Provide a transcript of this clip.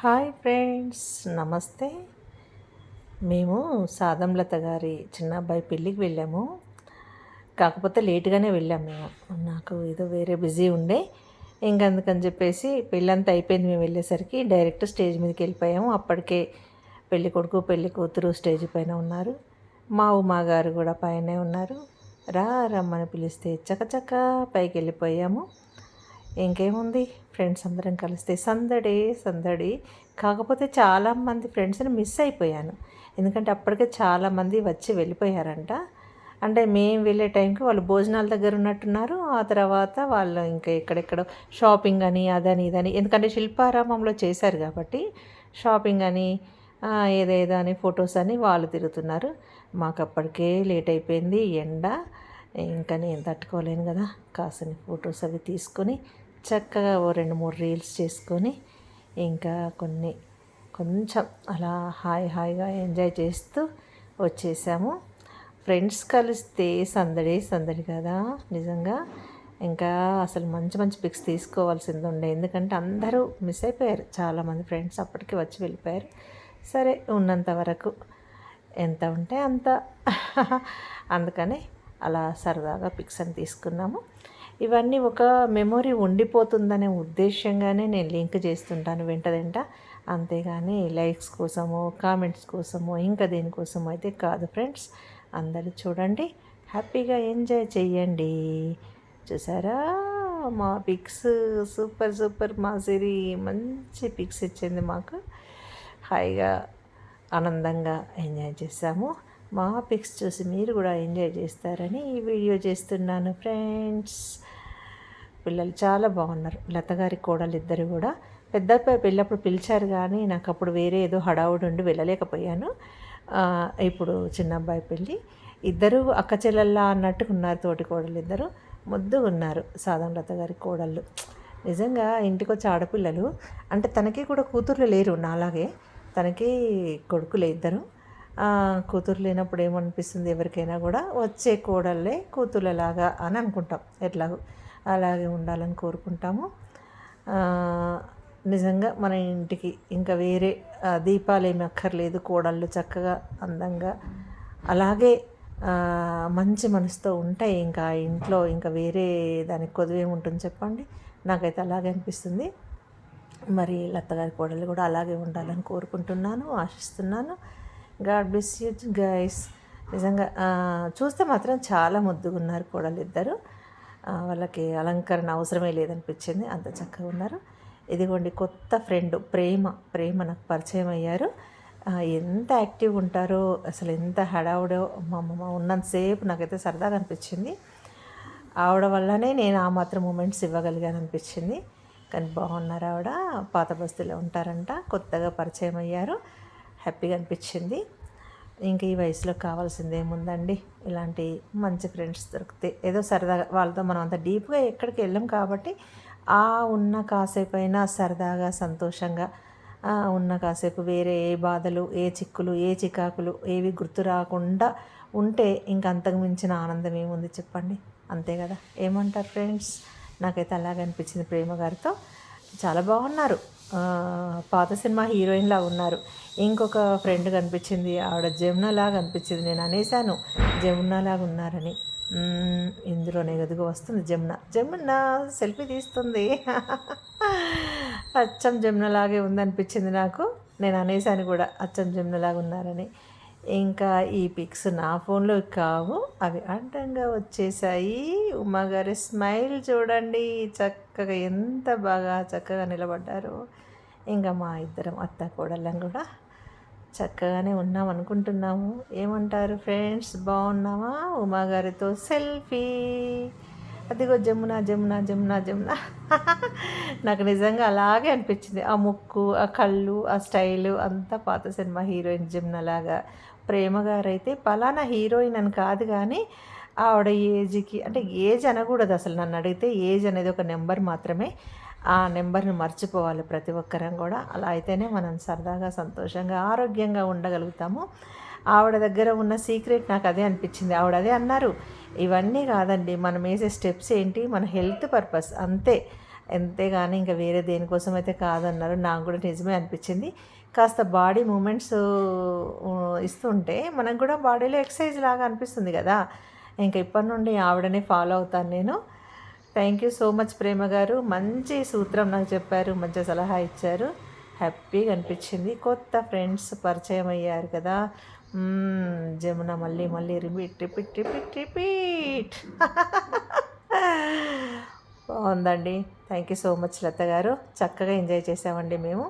Hi friends నమస్తే. మేము సాదంలత గారి చిన్న అబ్బాయి పెళ్ళికి వెళ్ళాము. కాకపోతే లేట్గానే వెళ్ళాము మేము. నాకు ఏదో వేరే బిజీ ఉండే. ఇంకందుకని చెప్పేసి పెళ్ళంతా అయిపోయింది మేము వెళ్ళేసరికి డైరెక్ట్ స్టేజ్ మీదకి వెళ్ళిపోయాము. అప్పటికే పెళ్ళి కొడుకు పెళ్ళి కూతురు స్టేజ్ పైన ఉన్నారు. మా ఉమా గారు కూడా పైనే ఉన్నారు. రా రమ్మని పిలిస్తే చకచక పైకి వెళ్ళిపోయాము. ఇంకేముంది? ఫ్రెండ్స్ అందరం కలిస్తే సందడి సందడి. కాకపోతే చాలామంది ఫ్రెండ్స్ని మిస్ అయిపోయాను. ఎందుకంటే అప్పటికే చాలామంది వచ్చి వెళ్ళిపోయారంట. అంటే మేము వెళ్ళే టైంకి వాళ్ళు భోజనాల దగ్గర ఉన్నట్టున్నారు. ఆ తర్వాత వాళ్ళు ఇంకా ఎక్కడెక్కడ షాపింగ్ అని అదని ఇదని. ఎందుకంటే శిల్పారామంలో చేశారు కాబట్టి షాపింగ్ అని ఏదేదో అని ఫొటోస్ అని వాళ్ళు తిరుగుతున్నారు మాకు అప్పటికే లేట్ అయిపోయింది ఎండ. ఇంకా నేను తట్టుకోలేను కదా. కాసిన ఫొటోస్ అవి తీసుకొని చక్కగా ఓ రెండు మూడు రీల్స్ చేసుకొని ఇంకా కొన్ని కొంచెం అలా హాయ్ హాయిగా ఎంజాయ్ చేస్తూ వచ్చేసాము. ఫ్రెండ్స్ కలిస్తే సందడి సందడి కదా నిజంగా. ఇంకా అసలు మంచి మంచి పిక్స్ తీసుకోవాల్సింది ఉండే. ఎందుకంటే అందరూ మిస్ అయిపోయారు. చాలామంది ఫ్రెండ్స్ అప్పటికి వచ్చి వెళ్ళిపోయారు. సరే ఉన్నంత వరకు ఎంత ఉంటే అంత. అందుకని అలా సరదాగా పిక్స్ అని తీసుకున్నాము. ఇవన్నీ ఒక మెమొరీ ఉండిపోతుందనే ఉద్దేశంగానే నేను లింక్ చేస్తుంటాను వెంట వెంట అంతేగాని లైక్స్ కోసమో కామెంట్స్ కోసమో ఇంకా దేనికోసమో అయితే కాదు ఫ్రెండ్స్. అందరూ చూడండి. హ్యాపీగా ఎంజాయ్ చెయ్యండి. చూసారా? మా పిక్స్ సూపర్ సూపర్ మా సిరి మంచి పిక్స్ ఇచ్చింది మాకు. హాయిగా ఆనందంగా ఎంజాయ్ చేసాము మా పిక్స్ చూసి మీరు కూడా ఎంజాయ్ చేస్తారని ఈ వీడియో చేస్తున్నాను ఫ్రెండ్స్. పిల్లలు చాలా బాగున్నారు. లత గారి కోడలు ఇద్దరు కూడా. పెద్ద పెళ్ళప్పుడు పిలిచారు కానీ నాకు అప్పుడు వేరే ఏదో హడావుడి ఉండి వెళ్ళలేకపోయాను. ఇప్పుడు చిన్న అబ్బాయి పెళ్ళి. ఇద్దరు అక్క చెల్లెల్లా అన్నట్టుగా ఉన్నారు తోటి కోడలు ఇద్దరు. ముద్దుగా ఉన్నారు సాధన లత గారి కోడళ్ళు. నిజంగా ఇంటికి వచ్చే ఆడపిల్లలు అంటే తనకి కూడా కూతుర్లు లేరు నాలాగే. తనకి కొడుకులే ఇద్దరు. కూతురు లేనప్పుడు ఏమనిపిస్తుంది ఎవరికైనా కూడా? వచ్చే కోడళ్ళే కూతుర్లలాగా అని అనుకుంటాం. ఎట్లాగో అలాగే ఉండాలని కోరుకుంటాము. నిజంగా మన ఇంటికి ఇంకా వేరే దీపాలు ఏమి అక్కర్లేదు. కోడళ్ళు చక్కగా అందంగా అలాగే మంచి మనసుతో ఉంటాయి. ఇంకా ఇంట్లో ఇంకా వేరే దానికి కొదువేముంటుంది చెప్పండి? నాకైతే అలాగే అనిపిస్తుంది. మరి లత్తగారి కోడలు కూడా అలాగే ఉండాలని కోరుకుంటున్నాను ఆశిస్తున్నాను. God bless you guys. నిజంగా చూస్తే మాత్రం చాలా ముద్దుగా ఉన్నారు కోడలు ఇద్దరు వాళ్ళకి అలంకరణ అవసరమే లేదనిపించింది అంత చక్కగా ఉన్నారు. ఇదిగోండి కొత్త ఫ్రెండ్ ప్రేమ ప్రేమ నాకు పరిచయం అయ్యారు. ఎంత యాక్టివ్ ఉంటారో అసలు ఎంత హడావుడో మా అమ్మమ్మ ఉన్నంతసేపు నాకైతే సరదాగా అనిపించింది. ఆవిడ వల్లనే నేను ఆ మాత్రం మూమెంట్స్ ఇవ్వగలిగాను అనిపించింది కానీ బాగున్నారు ఆవిడ పాత బస్తీలో ఉంటారంట కొత్తగా పరిచయం అయ్యారు. హ్యాపీగా అనిపించింది. ఇంకా ఈ వయసులో కావాల్సింది ఏముందండి ఇలాంటి మంచి ఫ్రెండ్స్ దొరికితే ఏదో సరదాగా వాళ్ళతో మనం అంత డీప్గా ఎక్కడికి వెళ్ళాం కాబట్టి ఆ ఉన్న కాసేపు అయినా సరదాగా సంతోషంగా ఉన్న కాసేపు వేరే ఏ బాధలు ఏ చిక్కులు ఏ చికాకులు ఏవి గుర్తు రాకుండా ఉంటే ఇంక అంతకు మించిన ఆనందం ఏముంది చెప్పండి? అంతే కదా? ఏమంటారు ఫ్రెండ్స్? నాకైతే అలాగే అనిపించింది ప్రేమ గారితో. చాలా బాగున్నారు. పాత సినిమా హీరోయిన్లా ఉన్నారు. ఇంకొక ఫ్రెండ్ కనిపించింది ఆవిడ జమున లాగా అనిపించింది. నేను అనేశాను జమున లాగా ఉన్నారని. ఇందులోనే ఎదుగు వస్తుంది జమున. జమున సెల్ఫీ తీస్తుంది. అచ్చం జమునలాగే ఉందనిపించింది నాకు. నేను అనేసాను కూడా అచ్చం జమునలాగా ఉన్నారని. ఇంకా ఈ పిక్స్ నా ఫోన్లో కావు అవి అడ్డంగా వచ్చేసాయి ఉమ్మగారి స్మైల్ చూడండి చక్కగా ఎంత బాగా చక్కగా నిలబడ్డారు. ఇంకా మా ఇద్దరం అత్త కోడళ్ళం కూడా చక్కగానే ఉన్నాం అనుకుంటున్నాము. ఏమంటారు ఫ్రెండ్స్ బాగున్నావా? ఉమాగారితో సెల్ఫీ. అదిగో జమున జమున జమున జమున. నాకు నిజంగా అలాగే అనిపించింది. ఆ ముక్కు ఆ కళ్ళు ఆ స్టైలు అంతా పాత సినిమా హీరోయిన్ జమున లాగా ప్రేమ గారైతే పలానా హీరోయిన్ అని కాదు కానీ ఆవిడ ఏజ్కి అంటే ఏజ్ అనకూడదు అసలు నన్ను అడిగితే ఏజ్ అనేది ఒక నెంబర్ మాత్రమే. ఆ నెంబర్ని మర్చిపోవాలి ప్రతి ఒక్కరం కూడా. అలా అయితేనే మనం సరదాగా సంతోషంగా ఆరోగ్యంగా ఉండగలుగుతాము. ఆవిడ దగ్గర ఉన్న సీక్రెట్ నాకు అదే అనిపించింది. ఆవిడ అదే అన్నారు. ఇవన్నీ కాదండి. మనం వేసే స్టెప్స్ ఏంటి? మన హెల్త్ పర్పస్ అంతే. ఎంతేగాని ఇంకా వేరే దేనికోసం అయితే కాదన్నారు. నాకు కూడా నిజమే అనిపించింది. కాస్త బాడీ మూమెంట్స్ ఇస్తుంటే మనకు కూడా బాడీలో ఎక్సర్సైజ్ లాగా అనిపిస్తుంది కదా. ఇంకా ఇప్పటి నుండి ఆవిడనే ఫాలో అవుతాను నేను. Thank you so much Prema గారు. మంచి సూత్రం నాకు చెప్పారు మంచి సలహా ఇచ్చారు. హ్యాపీగా అనిపించింది. కొత్త ఫ్రెండ్స్ పరిచయం అయ్యారు కదా. జమున మళ్ళీ మళ్ళీ రిపీట్ రిపీట్ రిపీట్ రిపీట్. బాగుందండి. Thank you so much Latha గారు. చక్కగా ఎంజాయ్ చేసామండి మేము.